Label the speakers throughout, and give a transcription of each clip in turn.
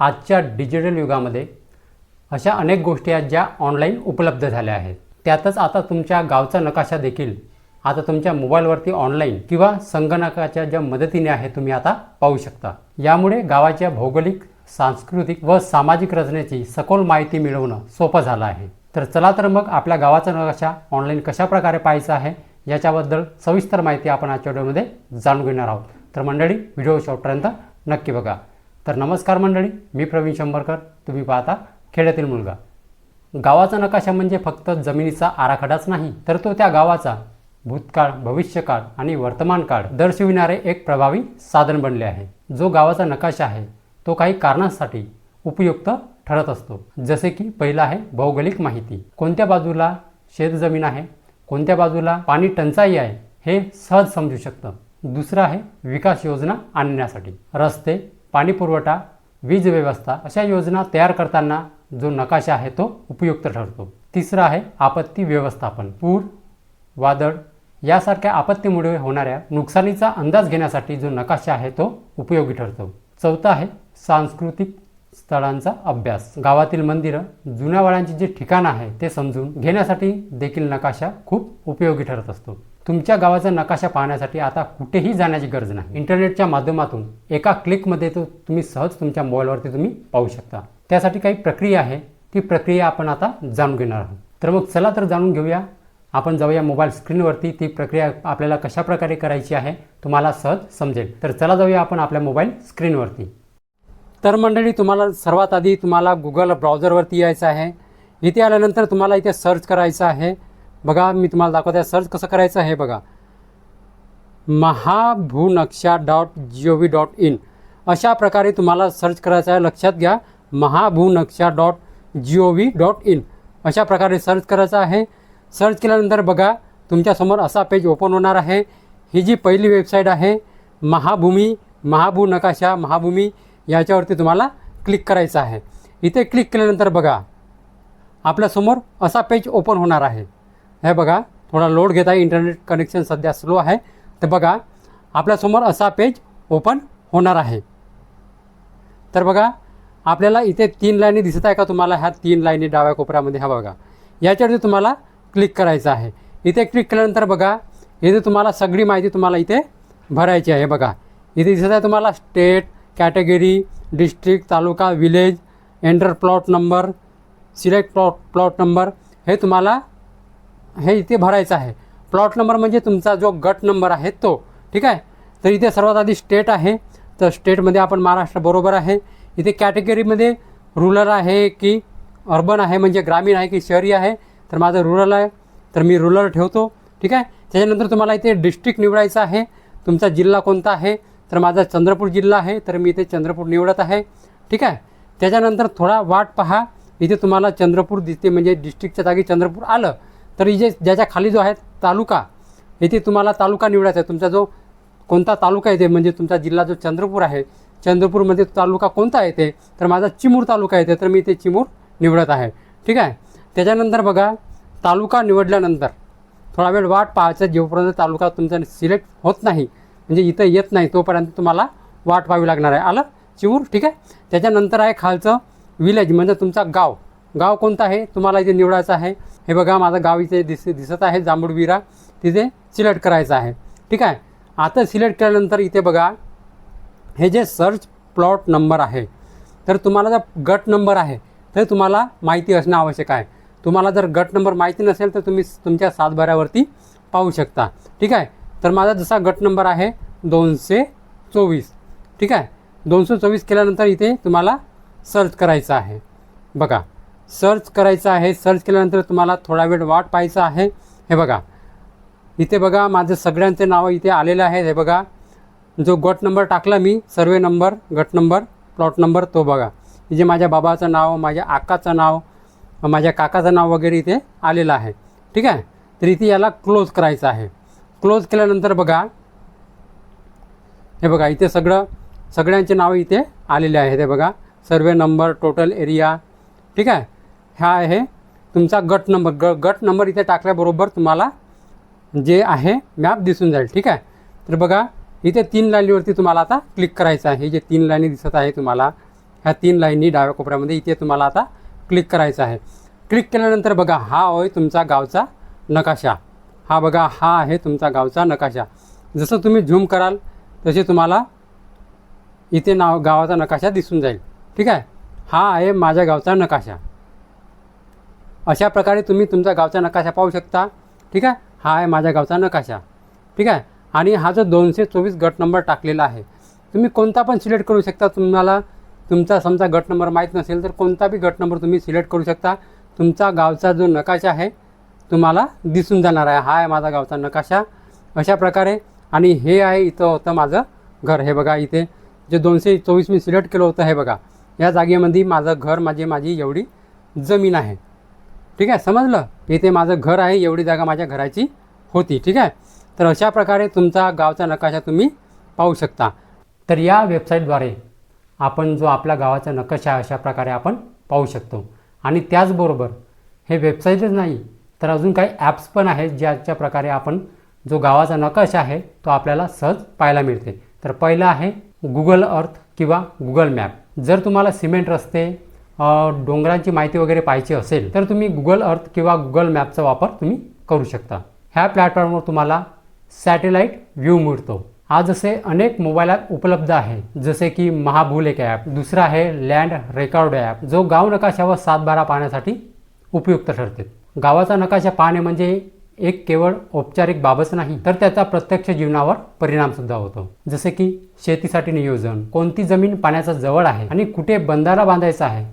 Speaker 1: आजच्या डिजिटल युगामध्ये अशा अनेक गोष्टी आहेत ज्या ऑनलाईन उपलब्ध झाल्या आहेत. त्यातच आता तुमच्या गावचा नकाशा देखील आता तुमच्या मोबाईलवरती ऑनलाईन किंवा संगणकाच्या ज्या मदतीने आहे तुम्ही आता पाहू शकता. यामुळे गावाच्या भौगोलिक सांस्कृतिक व सामाजिक रचनेची सखोल माहिती मिळवणं सोपं झालं आहे. तर चला तर मग आपल्या गावाचा नकाशा ऑनलाईन कशा प्रकारे पाहायचा आहे याच्याबद्दल सविस्तर माहिती आपण आजच्या व्हिडिओमध्ये जाणून घेणार आहोत. तर मंडळी व्हिडिओ शेवटपर्यंत नक्की बघा. तर नमस्कार मंडळी मी प्रवीण शंभरकर तुम्ही पाहता खेड्यातील मुलगा. गावाचा नकाशा म्हणजे फक्त जमिनीचा आराखडाच नाही तर तो त्या गावाचा भूतकाळ भविष्यकाळ आणि वर्तमान काळ दर्शविणारे एक प्रभावी साधन बनले आहे. जो गावाचा नकाशा आहे तो काही कारणांसाठी उपयुक्त ठरत असतो. जसे की पहिला आहे भौगोलिक माहिती. कोणत्या बाजूला शेतजमीन आहे कोणत्या बाजूला पाणी टंचाई आहे हे सहज समजू शकतं. दुसरं आहे विकास योजना आणण्यासाठी. रस्ते पाणीपुरवठा वीज व्यवस्था अशा योजना तयार करताना जो नकाशा आहे तो उपयुक्त ठरतो. तिसरं आहे आपत्ती व्यवस्थापन. पूर वादळ यासारख्या आपत्तीमुळे होणाऱ्या नुकसानीचा अंदाज घेण्यासाठी जो नकाशा आहे तो उपयोगी ठरतो. चौथा आहे सांस्कृतिक स्थळांचा अभ्यास. गावातील मंदिरं जुन्या वळांची जे ठिकाण आहे ते समजून घेण्यासाठी देखील नकाशा खूप उपयोगी ठरत असतो. तुमच्या गावाचा नकाशा पाहण्यासाठी आता कुठेही जाण्याची गरज नाही. इंटरनेटच्या माध्यमातून एका क्लिकमध्ये तो तुम्ही सहज तुमच्या मोबाईलवरती तुम्ही पाहू शकता. त्यासाठी काही प्रक्रिया आहे. ती प्रक्रिया आपण आता जाणून घेणार आहोत. तर मग चला तर जाणून घेऊया. आपण जाऊया मोबाईल स्क्रीनवरती. ती प्रक्रिया आपल्याला कशा प्रकारे करायची आहे तुम्हाला सहज समजेल. तर चला जाऊया आपण आपल्या मोबाईल स्क्रीनवरती. तर मंडळी तुम्हाला सर्वात आधी तुम्हाला गुगल ब्राउझरवरती यायचं आहे. इथे आल्यानंतर तुम्हाला इथे सर्च करायचं आहे. बघा मी तुम्हाला दाखवत आहे सर्च कसं करायचं आहे बघा. Mahabhunaksha dot G O V dot in अशा प्रकारे तुम्हाला सर्च करायचं आहे लक्षात घ्या. Mahabhunaksha dot G O V dot in अशा प्रकारे सर्च करायचं आहे. सर्च केल्यानंतर बघा तुमच्यासमोर असा पेज ओपन होणार आहे. ही जी पहिली वेबसाईट आहे महाभूमी महाभू नकाशा महाभूमी याच्यावरती तुम्हाला क्लिक करायचं आहे. इथे क्लिक केल्यानंतर बघा आपल्यासमोर असा पेज ओपन होणार आहे. हे बघा थोडा लोड घेत आहे इंटरनेट कनेक्शन सध्या स्लो आहे. तर बघा आपल्यासमोर असा पेज ओपन होणार आहे. तर बघा आपल्याला इथे तीन लाईनी दिसत आहे का तुम्हाला? ह्या तीन लाईनी डाव्या कोपऱ्यामध्ये ह्या बघा. याच्यावरती तुम्हाला क्लिक करायचं आहे. इथे क्लिक केल्यानंतर बघा इथे तुम्हाला सगळी माहिती तुम्हाला इथे भरायची आहे. बघा. इथे दिसत आहे तुम्हाला state category district taluka village enter plot number select plot plot number हे तुम्हाला हे इथे भरायचं आहे. प्लॉट नंबर म्हणजे तुमचा जो गट नंबर आहे तो. ठीक आहे? तर इथे सर्वात आधी स्टेट आहे. तर स्टेटमध्ये आपण महाराष्ट्र बरोबर आहे. इथे कॅटेगरीमध्ये रुरल आहे की अर्बन आहे म्हणजे ग्रामीण आहे की शहरी आहे. तर माझं रुरल आहे. तर मी रुरल ठेवतो. ठीक आहे? त्याच्यानंतर तुम्हाला इथे डिस्ट्रिक्ट निवडायचं आहे. तुमचा जिल्हा कोणता आहे? तर माझा चंद्रपूर जिल्हा आहे. तर मी इथे चंद्रपूर निवडत आहे. ठीक आहे? त्याच्यानंतर थोडा वाट पहा. इथे तुम्हाला चंद्रपूर दिसते म्हणजे डिस्ट्रिक्टच्या जागी चंद्रपूर आलं. तर इथे ज्याच्या खाली जो आहे तालुका इथे तुम्हाला तालुका निवडायचा आहे. तुमचा जो कोणता तालुका येते म्हणजे तुमचा जिल्हा जो चंद्रपूर आहे चंद्रपूरमध्ये तालुका कोणता येते तर माझा चिमूर तालुका येते तर मी ते चिमूर निवडत आहे. ठीक आहे? त्याच्यानंतर बघा तालुका निवडल्यानंतर थोडा वेळ वाट पाहायचं जेवपर्यंत तालुका तुमचा सिलेक्ट होत नाही म्हणजे इथं येत नाही तोपर्यंत तुम्हाला वाट पाहावी लागणार आहे. आलं? चिमूर? ठीक आहे? त्याच्यानंतर आहे खालचं विलेज म्हणजे तुमचा गाव. गाव कोणता आहे? तुम्हाला इथे निवडायचं आहे. हे बघा माझं गाव इथे दिस दिसत आहे जांभूडविरा. तिथे सिलेक्ट करायचं आहे. ठीक आहे? आता सिलेक्ट केल्यानंतर इथे बघा हे जे सर्च प्लॉट नंबर आहे तर तुम्हाला जर गट नंबर आहे तर तुम्हाला माहिती असणं आवश्यक आहे. तुम्हाला जर गट नंबर माहिती नसेल तर तुम्ही तुमच्या सातबाऱ्यावरती पाहू शकता. ठीक आहे? तर माझा जसा गट नंबर आहे दोनशे चोवीस. ठीक आहे? दोनशे चोवीस केल्यानंतर इथे तुम्हाला सर्च करायचं आहे. बघा. सर्च करायचं आहे. सर्च केल्यानंतर तुम्हाला थोडा वेळ वाट पाहायचं आहे. हे बघा. इथे बघा माझं सगळ्यांचे नावं इथे आलेलं आहे. हे बघा. जो गट नंबर टाकला मी सर्वे नंबर गट नंबर प्लॉट नंबर तो बघा. इथे माझ्या बाबाचं नाव माझ्या आकाचं नाव माझ्या काकाचं नाव वगैरे इथे आलेलं आहे. ठीक आहे? तर इथे याला क्लोज करायचं आहे. क्लोज केल्यानंतर बघा. हे बघा इथे सगळं सगळ्यांचे नावं इथे आलेले आहेत. हे बघा. Survey number total area. ठीक आहे? ह्या आहे. तुमचा गट नंबर ग गट नंबर इथे टाकल्याबरोबर तुम्हाला जे आहे मॅप दिसून जाईल. ठीक आहे? तर बघा इथे तीन लाईनीवरती तुम्हाला आता क्लिक करायचं आहे. हे जे तीन लाईनी दिसत आहे तुम्हाला ह्या तीन लाईनी डाव्या कोपऱ्यामध्ये इथे तुम्हाला आता क्लिक करायचं आहे. क्लिक केल्यानंतर बघा हा होय तुमचा गावचा नकाशा. हा बघा हा आहे तुमचा गावचा नकाशा. जसं तुम्ही झूम कराल तसे तुम्हाला इथे नाव गावाचा नकाशा दिसून जाईल. ठीक आहे? हा आहे माझ्या गावचा नकाशा. अशा प्रकारे तुम्ही तुमचा गावचा नकाशा पाहू शकता. ठीक आहे? हा आहे माझ्या गावचा नकाशा. ठीक आहे? आणि हा जो दोनशे चोवीस गट नंबर टाकलेला आहे तुम्ही कोणता पण सिलेक्ट करू शकता तुम्हाला. तुमचा समजा गट नंबर माहीत नसेल तर कोणता बी गट नंबर तुम्ही सिलेक्ट करू शकता. तुमचा गावचा जो नकाशा आहे तुम्हाला दिसून जाणार आहे. हा आहे माझा गावचा नकाशा. अशा प्रकारे. आणि हे आहे इथं होतं माझं घर. हे बघा इथे. जे दोनशे चोवीस मी सिलेक्ट केलं होतं हे बघा. या जागेमध्ये माझं घर माझी माझी एवढी जमीन आहे. ठीक आहे? समजलं? इथे माझं घर आहे एवढी जागा माझ्या घराची होती ठीक आहे? तर अशा प्रकारे तुमचा गावचा नकाशा तुम्ही पाहू शकता. तर या वेबसाईटद्वारे आपण जो आपल्या गावाचा नकाशा आहे अशा प्रकारे आपण पाहू शकतो. आणि त्याचबरोबर हे वेबसाईटच नाही तर अजून काही ॲप्स पण आहेत ज्याच्या प्रकारे आपण जो गावाचा नकाशा आहे तो आपल्याला सहज पाहायला मिळते. तर पहिलं आहे गुगल अर्थ किंवा गुगल मॅप जर तुम्हाला सिमेंट रस्ते डोंगरांची माहिती वगैरे पाहिजे असेल तर तुम्ही गुगल अर्थ किंवा गुगल मॅपचा वापर तुम्ही करू शकता. ह्या प्लॅटफॉर्मवर तुम्हाला सॅटेलाईट व्ह्यू मिळतो. आज असे अनेक मोबाईल ॲप उपलब्ध आहे जसे की महाभूल एक ॲप दुसरा आहे लँड रेकॉर्ड ॲप जो गाव नकाशा व सात बारा पाहण्यासाठी उपयुक्त ठरते. गावाचा नकाशा पाहणे म्हणजे एक केवळ औपचारिक बाबच नाही तर त्याचा प्रत्यक्ष जीवनावर परिणाम सुद्धा होतो. जसे की शेतीसाठी नियोजन कोणती जमीन पाण्याचा जवळ आहे आणि कुठे बंधारा बांधायचा आहे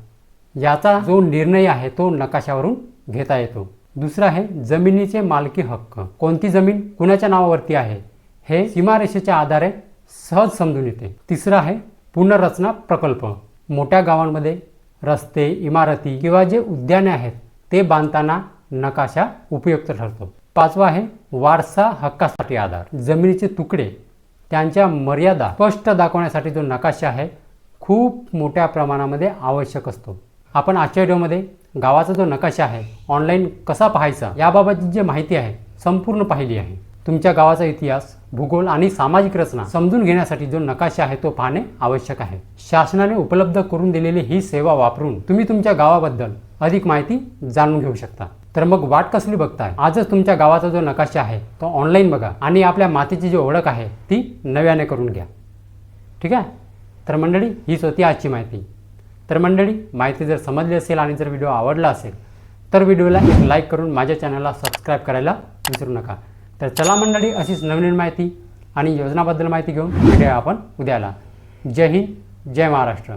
Speaker 1: याचा जो निर्णय आहे तो नकाशावरून घेता येतो. दुसरा आहे जमिनीचे मालकी हक्क. कोणती जमीन कुणाच्या नावावरती आहे? हे सीमारेषेच्या आधारे सहज समजून येते. तिसरं आहे पुनर्रचना प्रकल्प. मोठ्या गावांमध्ये रस्ते इमारती किंवा जे उद्याने आहेत ते बांधताना नकाशा उपयुक्त ठरतो. पाचवा आहे वारसा हक्कासाठी आधार. जमिनीचे तुकडे त्यांच्या मर्यादा स्पष्ट दाखवण्यासाठी जो नकाशा आहे खूप मोठ्या प्रमाणामध्ये आवश्यक असतो. आपण आजच्या व्हिडिओमध्ये गावाचा जो नकाशा आहे ऑनलाईन कसा पाहायचा याबाबतची जी माहिती आहे संपूर्ण पाहिली आहे. तुमच्या गावाचा इतिहास भूगोल आणि सामाजिक रचना समजून घेण्यासाठी जो नकाशा आहे तो पाहणे आवश्यक आहे. शासनाने उपलब्ध करून दिलेली ही सेवा वापरून तुम्ही तुमच्या गावाबद्दल अधिक माहिती जाणून घेऊ शकता. तर मग वाट कसली बघताय? आजच तुमच्या गावाचा जो नकाशा आहे तो ऑनलाईन बघा आणि आपल्या मातीची जी ओळख आहे ती नव्याने करून घ्या. ठीक आहे? तर मंडळी हीच होती आजची माहिती. तर मंडळी माहिती जर समजली असेल आणि जर व्हिडिओ आवडला असेल तर व्हिडिओला एक लाईक करून माझ्या चॅनलला सबस्क्राईब करायला विसरू नका. तर चला मंडळी अशीच नवीन माहिती आणि योजनाबद्दल माहिती घेऊन भेटूया आपण उद्याला. जय हिंद जय महाराष्ट्र.